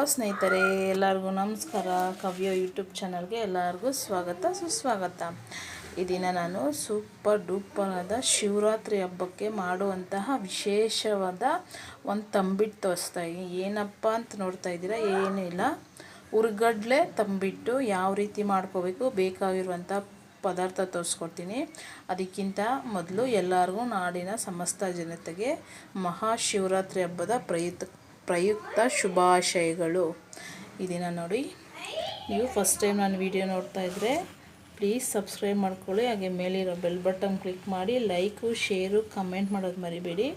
Hello ಸ್ನೇಹಿತರೆ, ಎಲ್ಲರಿಗೂ ನಮಸ್ಕಾರ. ಕವ್ಯ ಯೂಟ್ಯೂಬ್ ಚಾನಲ್ಗೆ ಎಲ್ಲರಿಗೂ ಸ್ವಾಗತ, ಸುಸ್ವಾಗತ. ಈ ದಿನ ನಾನು ಸೂಪರ್ ಡೂಪರ್ ಆದ ಶಿವರಾತ್ರಿ ಹಬ್ಬಕ್ಕೆ ಮಾಡುವಂತಹ ವಿಶೇಷವಾದ ಒಂದು ತಂಬಿಟ್ಟು ತೋರಿಸ್ತಾ ಏನಪ್ಪ ಅಂತ ನೋಡ್ತಾ ಇದ್ದೀರಾ? ಏನಿಲ್ಲ. ಉರ್ಗಡ್ಲೆ ತಂಬಿಟ್ಟು ಯಾವ ರೀತಿ ಮಾಡ್ಕೋಬೇಕು ಬೇಕಾಗಿರುವಂಥ ಪದಾರ್ಥ ತೋರಿಸ್ಕೊಡ್ತೀನಿ. ಅದಕ್ಕಿಂತ ಮೊದಲು ಎಲ್ಲರಿಗೂ ನಾಡಿನ ಸಮಸ್ತ ಜನತೆಗೆ ಮಹಾಶಿವರಾತ್ರಿ ಹಬ್ಬದ ಪ್ರಯುಕ್ತ ಪ್ರಯುಕ್ತ ಶುಭಾಶಯಗಳು. ಇದನ್ನು ನೋಡಿ, ನೀವು ಫಸ್ಟ್ ಟೈಮ್ ನಾನು ವಿಡಿಯೋ ನೋಡ್ತಾ ಇದ್ದರೆ ಪ್ಲೀಸ್ ಸಬ್ಸ್ಕ್ರೈಬ್ ಮಾಡ್ಕೊಳ್ಳಿ. ಹಾಗೆ ಮೇಲಿರೋ ಬೆಲ್ ಬಟನ್ ಕ್ಲಿಕ್ ಮಾಡಿ ಲೈಕು ಶೇರು ಕಮೆಂಟ್ ಮಾಡೋದು ಮರಿಬೇಡಿ.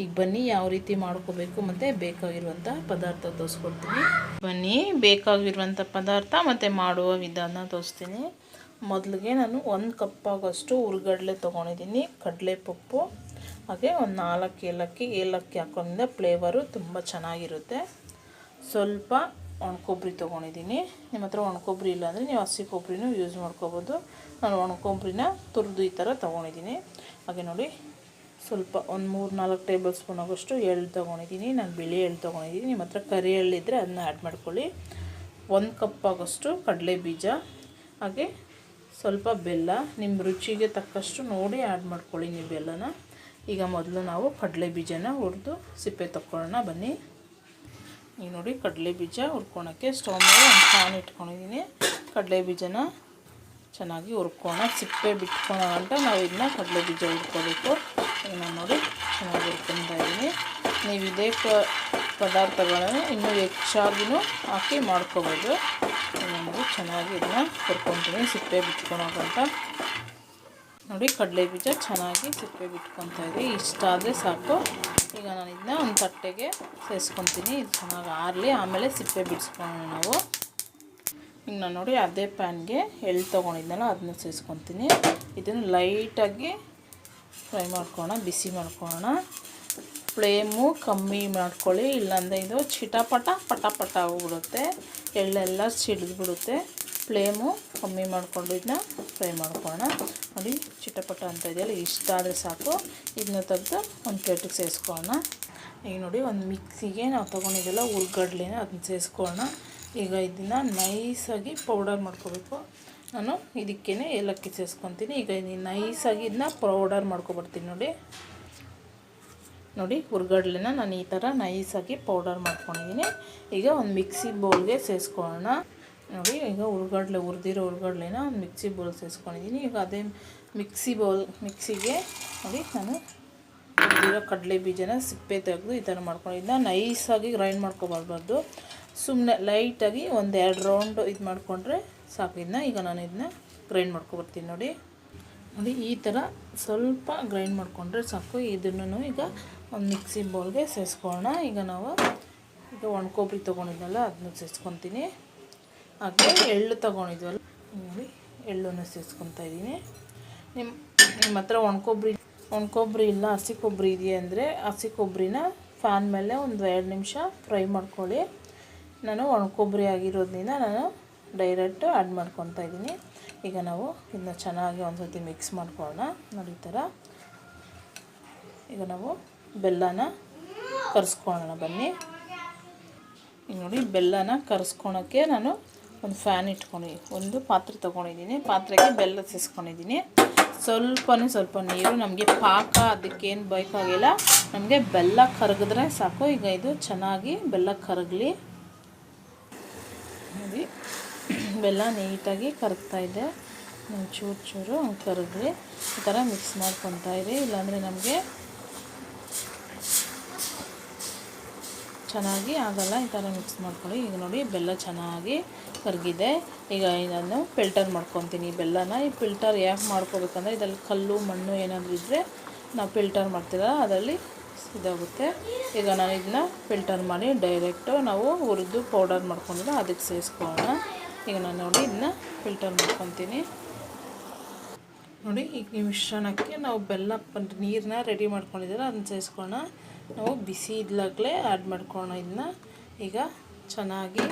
ಈಗ ಬನ್ನಿ ಯಾವ ರೀತಿ ಮಾಡ್ಕೋಬೇಕು ಮತ್ತು ಬೇಕಾಗಿರುವಂಥ ಪದಾರ್ಥ ತೋರಿಸ್ಕೊಡ್ತೀನಿ. ಬನ್ನಿ ಬೇಕಾಗಿರುವಂಥ ಪದಾರ್ಥ ಮತ್ತು ಮಾಡುವ ವಿಧಾನ ತೋರಿಸ್ತೀನಿ. ಮೊದಲಿಗೆ ನಾನು ಒಂದು ಕಪ್ಪಾಗೋಷ್ಟು ಹುರ್ಗಡ್ಲೆ ತೊಗೊಂಡಿದ್ದೀನಿ, ಕಡಲೆಪಪ್ಪು. ಹಾಗೆ ಒಂದು ನಾಲ್ಕು ಏಲಕ್ಕಿ ಏಲಕ್ಕಿ ಹಾಕೋದ್ರಿಂದ ಫ್ಲೇವರು ತುಂಬ ಚೆನ್ನಾಗಿರುತ್ತೆ. ಸ್ವಲ್ಪ ಒಣಕೊಬ್ಬರಿ ತೊಗೊಂಡಿದ್ದೀನಿ. ನಿಮ್ಮ ಹತ್ರ ಒಣಕೊಬ್ಬರಿ ಇಲ್ಲಾಂದರೆ ನೀವು ಹಸಿ ಕೊಬ್ಬರಿನೂ ಯೂಸ್ ಮಾಡ್ಕೋಬೋದು. ನಾನು ಒಣಕೊಬ್ಬರಿನ ತುರಿದು ಈ ಥರ ತೊಗೊಂಡಿದ್ದೀನಿ. ಹಾಗೆ ನೋಡಿ, ಸ್ವಲ್ಪ ಒಂದು ಮೂರು ನಾಲ್ಕು ಟೇಬಲ್ ಸ್ಪೂನ್ ಆಗೋಷ್ಟು ಎಳ್ಳು ತೊಗೊಂಡಿದ್ದೀನಿ. ನಾನು ಬಿಳಿ ಎಳ್ಳು ತೊಗೊಂಡಿದ್ದೀನಿ. ನಿಮ್ಮ ಹತ್ರ ಕರಿ ಎಳ್ಳಿದ್ರೆ ಅದನ್ನ ಆ್ಯಡ್ ಮಾಡ್ಕೊಳ್ಳಿ. ಒಂದು ಕಪ್ ಆಗೋಷ್ಟು ಕಡಲೆ ಬೀಜ. ಹಾಗೆ ಸ್ವಲ್ಪ ಬೆಲ್ಲ. ನಿಮ್ಮ ರುಚಿಗೆ ತಕ್ಕಷ್ಟು ನೋಡಿ ಆ್ಯಡ್ ಮಾಡ್ಕೊಳ್ಳಿ ನೀವು ಬೆಲ್ಲನ. ಈಗ ಮೊದಲು ನಾವು ಕಡಲೆ ಬೀಜನ ಹುರಿದು ಸಿಪ್ಪೆ ತಗೊಳ್ಳೋಣ ಬನ್ನಿ. ಈಗ ನೋಡಿ ಕಡಲೆ ಬೀಜ ಹುರ್ಕೊಳಕ್ಕೆ ಸ್ಟವ್ ಮೇಲೆ ಒಂದು ಪ್ಯಾನ್ ಇಟ್ಕೊಂಡಿದ್ದೀನಿ. ಕಡಲೆ ಬೀಜನ ಚೆನ್ನಾಗಿ ಹುರ್ಕೋಣ ಸಿಪ್ಪೆ ಬಿಟ್ಕೊಳೋ ಗಂಟ ನಾವು ಇದನ್ನ ಕಡಲೆ ಬೀಜ ಹುರ್ಕೋಬೇಕು. ಈಗ ನಾನು ನೋಡಿ ಚೆನ್ನಾಗಿ ಹುರ್ಕೊತಾ ಇದ್ದೀನಿ. ನೀವು ಇದೇ ಪದಾರ್ಥಗಳನ್ನು ಇನ್ನೂ ಹೆಚ್ಚಾಗಿನೂ ಹಾಕಿ ಮಾಡ್ಕೋಬೋದು. ಚೆನ್ನಾಗಿ ಇದನ್ನ ಹುರ್ಕೊತೀನಿ, ಸಿಪ್ಪೆ ಬಿಟ್ಕೊಳೋ ನೋಡಿ, ಕಡಲೆ ಬೀಜ ಚೆನ್ನಾಗಿ ಸಿಪ್ಪೆ ಬಿಟ್ಕೊತಾ ಇದೆ ಇಷ್ಟಾದರೆ ಸಾಕು. ಈಗ ನಾನು ಇದನ್ನ ಒಂದು ತಟ್ಟೆಗೆ ಸೇರಿಸ್ಕೊತೀನಿ ಇದು ಚೆನ್ನಾಗಿ ಆರಲಿ, ಆಮೇಲೆ ಸಿಪ್ಪೆ ಬಿಡಿಸ್ಕೊಳ್ಳೋಣ ನಾವು. ಈಗ ನಾನು ನೋಡಿ ಅದೇ ಪ್ಯಾನ್ಗೆ ಎಳ್ಳು ತೊಗೊಂಡಿದ್ನಲ್ಲ ಅದನ್ನ ಸೇರಿಸ್ಕೊತೀನಿ ಇದನ್ನು ಲೈಟಾಗಿ ಫ್ರೈ ಮಾಡ್ಕೊಳ್ಳೋಣ, ಬಿಸಿ ಮಾಡ್ಕೊಳ್ಳೋಣ. ಫ್ಲೇಮು ಕಮ್ಮಿ ಮಾಡ್ಕೊಳ್ಳಿ. ಇಲ್ಲಾಂದರೆ ಇದು ಚಿಟಪಟ ಪಟ ಪಟ ಹೋಗ್ಬಿಡುತ್ತೆ ಎಳ್ಳೆಲ್ಲ ಸಿಡಿದ್ಬಿಡುತ್ತೆ. ಫ್ಲೇಮು ಕಮ್ಮಿ ಮಾಡಿಕೊಂಡು ಇದನ್ನ ಫ್ರೈ ಮಾಡ್ಕೊಳ್ಳೋಣ. ನೋಡಿ, ಚಿಟಪಟ ಅಂತ ಇದೆಯಲ್ಲ, ಇಷ್ಟ ಆದರೆ ಸಾಕು. ಇದನ್ನ ತೆಗೆದು ಒಂದು ಪ್ಲೇಟಿಗೆ ಸೇರಿಸ್ಕೊಳ್ಳೋಣ. ಈಗ ನೋಡಿ, ಒಂದು ಮಿಕ್ಸಿಗೆ ನಾವು ತೊಗೊಂಡಿದ್ದೆಲ್ಲ ಉರ್ಗಡ್ಲೆನ ಅದನ್ನ ಸೇರಿಸ್ಕೊಳ್ಳೋಣ. ಈಗ ಇದನ್ನು ನೈಸಾಗಿ ಪೌಡರ್ ಮಾಡ್ಕೋಬೇಕು. ನಾನು ಇದಕ್ಕೇ ಏಲಕ್ಕಿ ಸೇರಿಸ್ಕೊತೀನಿ. ಈಗ ನೈಸಾಗಿ ಇದನ್ನ ಪೌಡರ್ ಮಾಡ್ಕೊಬರ್ತೀನಿ ನೋಡಿ. ನೋಡಿ ಹುರ್ಗಡ್ಲೆನ ನಾನು ಈ ಥರ ನೈಸಾಗಿ ಪೌಡರ್ ಮಾಡ್ಕೊಂಡಿದ್ದೀನಿ ಈಗ ಒಂದು ಮಿಕ್ಸಿ ಬೌಲ್ಗೆ ಸೇರಿಸ್ಕೊಳ್ಳೋಣ. ನೋಡಿ ಈಗ ಉಳ್ಗಡ್ಲೆ, ಹುರಿದಿರೋ ಉಳ್ಗಡ್ಲೆನ ಒಂದು ಮಿಕ್ಸಿ ಬೌಲ್ ಸೇರಿಸ್ಕೊಂಡಿದ್ದೀನಿ. ಈಗ ಅದೇ ಮಿಕ್ಸಿ ಬೌಲ್ ಮಿಕ್ಸಿಗೆ ನೋಡಿ ನಾನು ಹುರಿದಿರೋ ಕಡಲೆ ಬೀಜನ ಸಿಪ್ಪೆ ತೆಗೆದು ಈ ಥರ ಮಾಡ್ಕೊಂಡಿದ್ದ ನೈಸಾಗಿ ಗ್ರೈಂಡ್ ಮಾಡ್ಕೊಬಾರ್ಬಾರ್ದು ಸುಮ್ಮನೆ ಲೈಟಾಗಿ ಒಂದು ಎರಡು ರೌಂಡ್ ಇದು ಮಾಡಿಕೊಂಡ್ರೆ ಸಾಕು. ಇದನ್ನ ಈಗ ನಾನು ಇದನ್ನ ಗ್ರೈಂಡ್ ಮಾಡ್ಕೊಬರ್ತೀನಿ ನೋಡಿ. ನೋಡಿ, ಈ ಥರ ಸ್ವಲ್ಪ ಗ್ರೈಂಡ್ ಮಾಡಿಕೊಂಡ್ರೆ ಸಾಕು. ಇದನ್ನು ಈಗ ಒಂದು ಮಿಕ್ಸಿ ಬೌಲ್ಗೆ ಸೇರಿಸ್ಕೊಳ್ಳೋಣ. ಈಗ ನಾವು ಈಗ ಒಣಕೊಬ್ಬರಿ ತೊಗೊಂಡಿದ್ದಲ್ಲ ಅದನ್ನ ಸೇರಿಸ್ಕೊತೀನಿ. ಹಾಗೆ ಎಳ್ಳು ತೊಗೊಂಡಿದ್ವಲ್ಲ, ನೋಡಿ, ಎಳ್ಳನ್ನು ಸೇರಿಸ್ಕೊತಾ ಇದ್ದೀನಿ. ನಿಮ್ಮ ನಿಮ್ಮ ಹತ್ರ ಒಣಕೊಬ್ಬರಿ ಒಣಕೊಬ್ಬರಿ ಇಲ್ಲ, ಹಸಿ ಕೊಬ್ಬರಿ ಇದೆಯಾ ಅಂದರೆ ಹಸಿ ಕೊಬ್ಬರಿನ ಫ್ಯಾನ್ ಮೇಲೆ ಒಂದು ಎರಡು ನಿಮಿಷ ಫ್ರೈ ಮಾಡ್ಕೊಳ್ಳಿ. ನಾನು ಒಣಕೊಬ್ಬರಿ ಆಗಿರೋದ್ರಿಂದ ನಾನು ಡೈರೆಕ್ಟ್ ಆ್ಯಡ್ ಮಾಡ್ಕೊತಾ ಇದ್ದೀನಿ. ಈಗ ನಾವು ಇದನ್ನ ಚೆನ್ನಾಗಿ ಒಂದು ಸರ್ತಿ ಮಿಕ್ಸ್ ಮಾಡ್ಕೊಳ್ಳೋಣ, ನೋಡಿ ಥರ. ಈಗ ನಾವು ಬೆಲ್ಲನ ಕರೆಸ್ಕೊಳ್ಳೋಣ ಬನ್ನಿ. ನೋಡಿ, ಬೆಲ್ಲನ ಕರೆಸ್ಕೊಳಕ್ಕೆ ನಾನು ಒಂದು ಫ್ಯಾನ್ ಇಟ್ಕೊಂಡಿದ್ದೀನಿ ಒಂದು ಪಾತ್ರೆ ತೊಗೊಂಡಿದ್ದೀನಿ. ಪಾತ್ರೆಗೆ ಬೆಲ್ಲ ಸೇರಿಸ್ಕೊಂಡಿದ್ದೀನಿ ಸ್ವಲ್ಪನೇ ಸ್ವಲ್ಪ ನೀರು. ನಮಗೆ ಪಾಕ ಅದಕ್ಕೇನು ಬೇಕಾಗಿಲ್ಲ. ನಮಗೆ ಬೆಲ್ಲ ಕರಗಿದ್ರೆ ಸಾಕು. ಈಗ ಇದು ಚೆನ್ನಾಗಿ ಬೆಲ್ಲ ಕರಗಲಿ. ನೋಡಿ. ಬೆಲ್ಲ ನೀಟಾಗಿ ಕರಗ್ತಾ ಇದೆ. ಚೂರು ಚೂರು ಕರಗಲಿ. ಈ ಥರ ಮಿಕ್ಸ್ ಮಾಡ್ಕೊತಾ ಇರಿ. ಇಲ್ಲಾಂದರೆ ನಮಗೆ ಚೆನ್ನಾಗಿ ಆಗಲ್ಲ. ಈ ಥರ ಮಿಕ್ಸ್ ಮಾಡ್ಕೊಳ್ಳಿ. ಈಗ ನೋಡಿ, ಬೆಲ್ಲ ಚೆನ್ನಾಗಿ ಕರಗಿದೆ. ಈಗ ನಾನು ಫಿಲ್ಟರ್ ಮಾಡ್ಕೊತೀನಿ ಬೆಲ್ಲನ. ಈ ಫಿಲ್ಟರ್ ಯಾಕೆ ಮಾಡ್ಕೋಬೇಕಂದ್ರೆ ಇದರಲ್ಲಿ ಕಲ್ಲು, ಮಣ್ಣು ಏನಾದರೂ ಇದ್ದರೆ ನಾವು ಫಿಲ್ಟರ್ ಮಾಡ್ತೀರ ಅದರಲ್ಲಿ ಇದಾಗುತ್ತೆ. ಈಗ ನಾನು ಇದನ್ನ ಫಿಲ್ಟರ್ ಮಾಡಿ ಡೈರೆಕ್ಟು ನಾವು ಹುರಿದು ಪೌಡರ್ ಮಾಡ್ಕೊಂಡ್ರೆ ಅದಕ್ಕೆ ಸೇರಿಸ್ಕೊಳ್ಳೋಣ. ಈಗ ನಾನು ನೋಡಿ ಇದನ್ನ ಫಿಲ್ಟರ್ ಮಾಡ್ಕೊತೀನಿ. ನೋಡಿ, ಈಗ ಈ ಮಿಶ್ರಣಕ್ಕೆ ನಾವು ಬೆಲ್ಲ ನೀರನ್ನ ರೆಡಿ ಮಾಡ್ಕೊಂಡಿದ್ದೀರ, ಅದನ್ನ ಸೇರಿಸ್ಕೊಳ್ಳೋಣ. ನಾವು ಬಿಸಿ ಇದ್ಲಾಗಲೇ ಆ್ಯಡ್ ಮಾಡ್ಕೊಳ್ಳೋಣ ಇದನ್ನ. ಈಗ ಚೆನ್ನಾಗಿ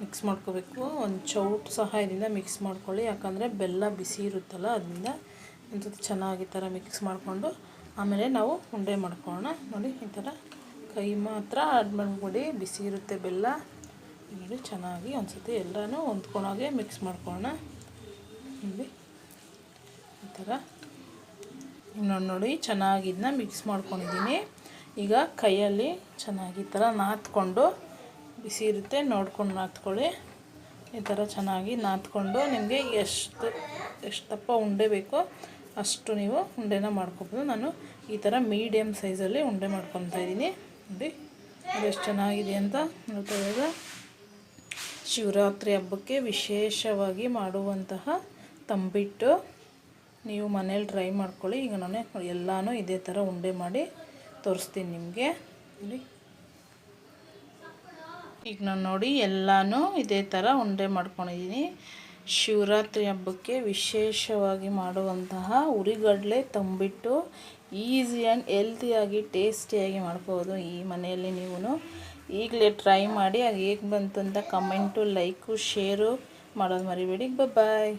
ಮಿಕ್ಸ್ ಮಾಡ್ಕೋಬೇಕು. ಒಂದು ಚೌಟ್ ಸಹಾಯದಿಂದ ಮಿಕ್ಸ್ ಮಾಡ್ಕೊಳ್ಳಿ. ಯಾಕಂದರೆ ಬೆಲ್ಲ ಬಿಸಿ ಇರುತ್ತಲ್ಲ, ಅದರಿಂದ ಒಂದು ಚೆನ್ನಾಗಿ ಥರ ಮಿಕ್ಸ್ ಮಾಡಿಕೊಂಡು ಆಮೇಲೆ ನಾವು ಉಂಡೆ ಮಾಡ್ಕೊಳ್ಳೋಣ. ನೋಡಿ, ಈ ಥರ ಕೈ ಮಾತ್ರ ಆ್ಯಡ್ ಮಾಡಿಬಿಡಿ. ಬಿಸಿ ಇರುತ್ತೆ ಬೆಲ್ಲ. ನೋಡಿ, ಚೆನ್ನಾಗಿ ಒಂದ್ಸತಿ ಎಲ್ಲನೂ ಹೊಂದ್ಕೊಳೋಗೆ ಮಿಕ್ಸ್ ಮಾಡ್ಕೊಳ್ಳೋಣ. ನೋಡಿ, ಈ ಥರ ಇನ್ನೊಂದು ನೋಡಿ, ಚೆನ್ನಾಗಿ ಇದನ್ನ ಮಿಕ್ಸ್ ಮಾಡ್ಕೊಂಡಿದ್ದೀನಿ. ಈಗ ಕೈಯಲ್ಲಿ ಚೆನ್ನಾಗಿ ಈ ಥರ ನಾದ್ಕೊಂಡು ಬಿಸಿ ಇರುತ್ತೆ, ನೋಡ್ಕೊಂಡು ನಾದ್ಕೊಳ್ಳಿ ಈ ಥರ ಚೆನ್ನಾಗಿ ನಾದ್ಕೊಂಡು ನಿಮಗೆ ಎಷ್ಟು ಎಷ್ಟು ದಪ್ಪ ಉಂಡೆ ಬೇಕೋ ಅಷ್ಟು ನೀವು ಉಂಡೆನ ಮಾಡ್ಕೊಬೋದು. ನಾನು ಈ ಥರ ಮೀಡಿಯಮ್ ಸೈಜಲ್ಲಿ ಉಂಡೆ ಮಾಡ್ಕೊತಾ ಇದ್ದೀನಿ. ನೋಡಿ, ಅದು ಎಷ್ಟು ಚೆನ್ನಾಗಿದೆ ಅಂತ ನೋಡ್ತಾ ಶಿವರಾತ್ರಿ ಹಬ್ಬಕ್ಕೆ ವಿಶೇಷವಾಗಿ ಮಾಡುವಂತಹ ತಂಬಿಟ್ಟು ನೀವು ಮನೇಲಿ ಟ್ರೈ ಮಾಡ್ಕೊಳ್ಳಿ. ಈಗ ನಾನು ಎಲ್ಲನೂ ಇದೇ ಥರ ಉಂಡೆ ಮಾಡಿ ತೋರಿಸ್ತೀನಿ ನಿಮಗೆ. ನೋಡಿ. ಈಗ ನಾನು ನೋಡಿ ಎಲ್ಲನೂ ಇದೇ ಥರ ಉಂಡೆ ಮಾಡ್ಕೊಂಡಿದ್ದೀನಿ ಶಿವರಾತ್ರಿ ಹಬ್ಬಕ್ಕೆ ವಿಶೇಷವಾಗಿ ಮಾಡುವಂತಹ ಉರಿಗಡಲೆ ತಂಬಿಟ್ಟು ಈಸಿ ಆ್ಯಂಡ್ ಹೆಲ್ತಿಯಾಗಿ ಟೇಸ್ಟಿಯಾಗಿ ಮಾಡ್ಬೋದು ಈ ಮನೆಯಲ್ಲಿ ನೀವು ಈಗಲೇ ಟ್ರೈ ಮಾಡಿ, ಅದು ಹೇಗೆ ಬಂತು ಅಂತ ಕಮೆಂಟು, ಲೈಕು, ಶೇರು ಮಾಡೋದು ಮರಿಬೇಡಿ. ಬಾಯ್